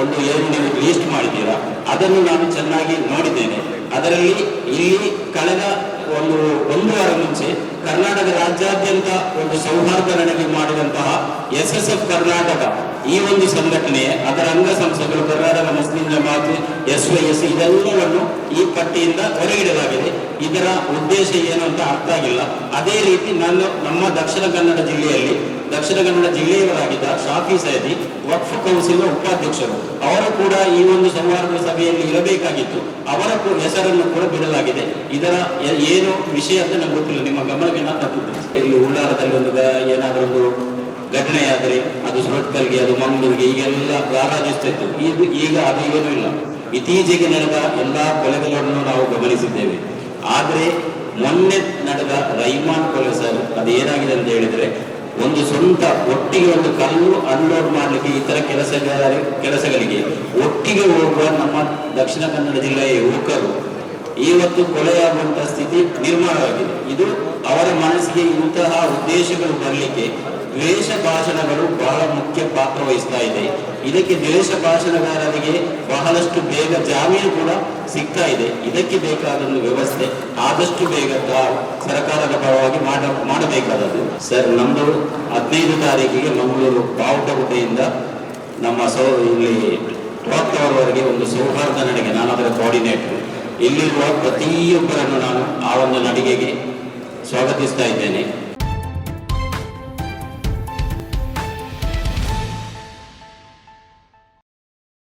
ಒಂದು ಏನು ನೀವು ಲೀಸ್ಟ್ ಮಾಡಿದ್ದೀರಾ ಅದನ್ನು ನಾನು ಚೆನ್ನಾಗಿ ನೋಡಿದ್ದೇನೆ. ಅದರಲ್ಲಿ ಇಲ್ಲಿ ಕಳೆದ ಒಂದು ಒಂದು ವಾರ ಮುಂಚೆ ಕರ್ನಾಟಕ ರಾಜ್ಯಾದ್ಯಂತ ಒಂದು ಸೌಹಾರ್ದ ನಡೆಗೆ ಮಾಡಿದಂತಹ ಎಸ್ ಎಸ್ ಎಫ್ ಕರ್ನಾಟಕ ಈ ಒಂದು ಸಂಘಟನೆ, ಅದರ ಅಂಗಸಂಸ್ಥೆಗಳು Karnataka Muslim Jamaat, S Y S ಇದೆಲ್ಲವನ್ನು ಈ ಪಟ್ಟಿಯಿಂದ ಹೊರಗಿಡಲಾಗಿದೆ ಇದರ ಉದ್ದೇಶ ಏನು ಅಂತ ಅರ್ಥ ಆಗಿಲ್ಲ. ಅದೇ ರೀತಿ ನಾನು ನಮ್ಮ ದಕ್ಷಿಣ ಕನ್ನಡ ಜಿಲ್ಲೆಯಲ್ಲಿ, ದಕ್ಷಿಣ ಕನ್ನಡ ಜಿಲ್ಲೆಯವರಾಗಿದ್ದ ಶಾಫಿ ಸೈದಿ, ವಕ್ಫ್ ಕೌನ್ಸಿಲ್ ಉಪಾಧ್ಯಕ್ಷರು, ಅವರು ಕೂಡ ಈ ಒಂದು ಸಂವಾದ ಸಭೆಯಲ್ಲಿ ಇರಬೇಕಾಗಿತ್ತು. ಅವರ ಹೆಸರನ್ನು ಕೂಡ ಬಿಡಲಾಗಿದೆ. ಇದರ ಏನು ವಿಷಯ ಅಂತ ನಂಗೆ ಗೊತ್ತಿಲ್ಲ. ನಿಮ್ಮ ಗಮನಕ್ಕೆ ನಾನು ಮಾತಾಡ್ತಿದ್ದೆ. ಇಲ್ಲಿ ಉಳ್ಳಾರದಲ್ಲಿ ಒಂದು ಏನಾದರೂ ಒಂದು ಘಟನೆ ಆದರೆ ಅದು ಸುರತ್ಕಲ್ಗೆ ಅದು ಮಂಗಳೂರಿಗೆ, ಈಗೆಲ್ಲ ರಾರಾಜಿಸ್ತಾ ಇತ್ತು ಇದು ಈಗ ಅದು ಏನೂ ಇಲ್ಲ. ಇತ್ತೀಚೆಗೆ ನಡೆದ ಎಲ್ಲ ಕೊಲೆಗಳನ್ನು ನಾವು ಗಮನಿಸಿದ್ದೇವೆ. ಆದರೆ ಮೊನ್ನೆ ನಡೆದ ರೈಮಾನ್ ಕೊಲೆ ಸರ್, ಅದು ಏನಾಗಿದೆ ಅಂತ ಹೇಳಿದ್ರೆ, ಒಂದು ಸ್ವಂತ ಒಟ್ಟಿಗೆ ಒಂದು ಕಲ್ಲು ಅನ್ಲೋಡ್ ಮಾಡಲಿಕ್ಕೆ ಇತರ ತರ ಕೆಲಸಗಳ ಕೆಲಸಗಳಿಗೆ ಒಟ್ಟಿಗೆ ಹೋಗುವ ನಮ್ಮ ದಕ್ಷಿಣ ಕನ್ನಡ ಜಿಲ್ಲೆಯ ಯುವಕರು ಇವತ್ತು ಕೊಲೆಯಾಗುವಂತಹ ಸ್ಥಿತಿ ನಿರ್ಮಾಣವಾಗಿದೆ ಇದು ಅವರ ಮನಸ್ಸಿಗೆ ಇಂತಹ ಉದ್ದೇಶಗಳು ಬರಲಿಕ್ಕೆ ದ್ವೇಷ ಭಾಷಣಗಳು ಬಹಳ ಮುಖ್ಯ ಪಾತ್ರ ವಹಿಸ್ತಾ ಇದೆ. ಇದಕ್ಕೆ ದ್ವೇಷ ಭಾಷಣಗಾರರಿಗೆ ಬಹಳಷ್ಟು ಬೇಗ ಜಾಮೀನು ಕೂಡ ಸಿಗ್ತಾ ಇದೆ. ಇದಕ್ಕೆ ಬೇಕಾದ ಒಂದು ವ್ಯವಸ್ಥೆ ಆದಷ್ಟು ಬೇಗ ಸರ್ಕಾರದ ಪರವಾಗಿ ಮಾಡ ಮಾಡಬೇಕಾದದ್ದು. ಸರ್ ನಮ್ದು ಹದಿನೈದು ತಾರೀಕಿಗೆ ಮಂಗಳೂರು ಬಾವುಟಗುಡ್ಡೆಯಿಂದ ನಮ್ಮ ಸೌ ಇಲ್ಲಿ ವರೆಗೆ ಒಂದು ಸೌಹಾರ್ದ ನಡೆಗೆ ನಾನು ಅದರ ಕೋಆರ್ಡಿನೇಟರ್ ಇಲ್ಲಿರುವ ಪ್ರತಿಯೊಬ್ಬರನ್ನು ನಾನು ಆ ಒಂದು ನಡಿಗೆಗೆ ಸ್ವಾಗತಿಸ್ತಾ ಇದ್ದೇನೆ.